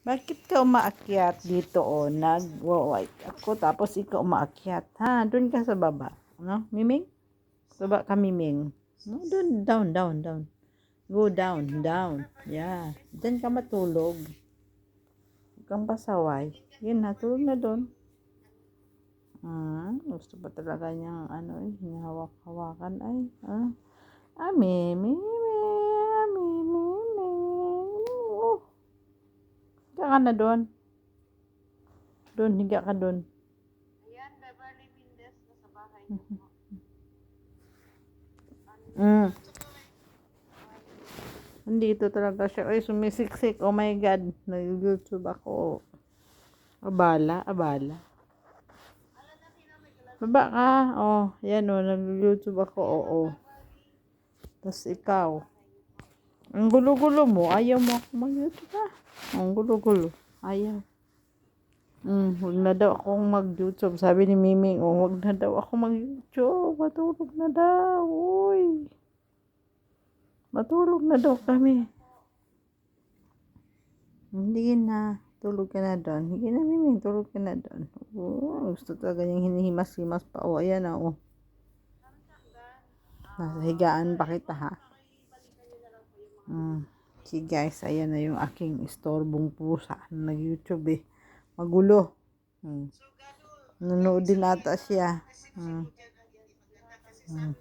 Bakit ka umaakyat dito o? Nag-white ako tapos ikaw umaakyat. Ha? Doon ka sa baba. No? Miming? Baba ka, Miming. No, doon. Down, down, down. Go down, down. Yeah. Diyan ka matulog. Huwag kang pasaway. Yun na, na doon. Ah, gusto pa talaga niyang ano eh, hinahawak-hawakan ay. Ah, ah, Mimi, Mimi, ah, Mimi, Mimi. Oh. Higa ka na doon. Doon, higa ka doon. Ayan, Beverly Mendez na sa bahay niyo. Mm. Nandito talaga siya. Ay, sumisiksik. Oh my God. Nag-YouTube ako. Abala, abala. Baba ka. Oh, yan oh. Nag-YouTube ako. Oo. Tapos ikaw. Ang gulo-gulo mo. Ayaw mo ako mag-YouTube ha. Ang gulo-gulo. Ayaw. Mm, huwag na daw akong mag-YouTube. Sabi ni Miming, oh, huwag na daw ako mag-YouTube. Matulog na daw. Uy. Matulog na daw kami. Hindi na. Tulog ka na doon. Hindi na, Miming. Tulog ka na doon. Oh, gusto talaga niyang hinihimas-himas pa. Oh, ayan na, oh. Nasa higaan pa kita, ha? Mm. See, guys. Ayan na yung aking istorbong pusa. Nag-YouTube, eh. Magulo. Hmm. Nanood din ata siya. Hmm. Hmm.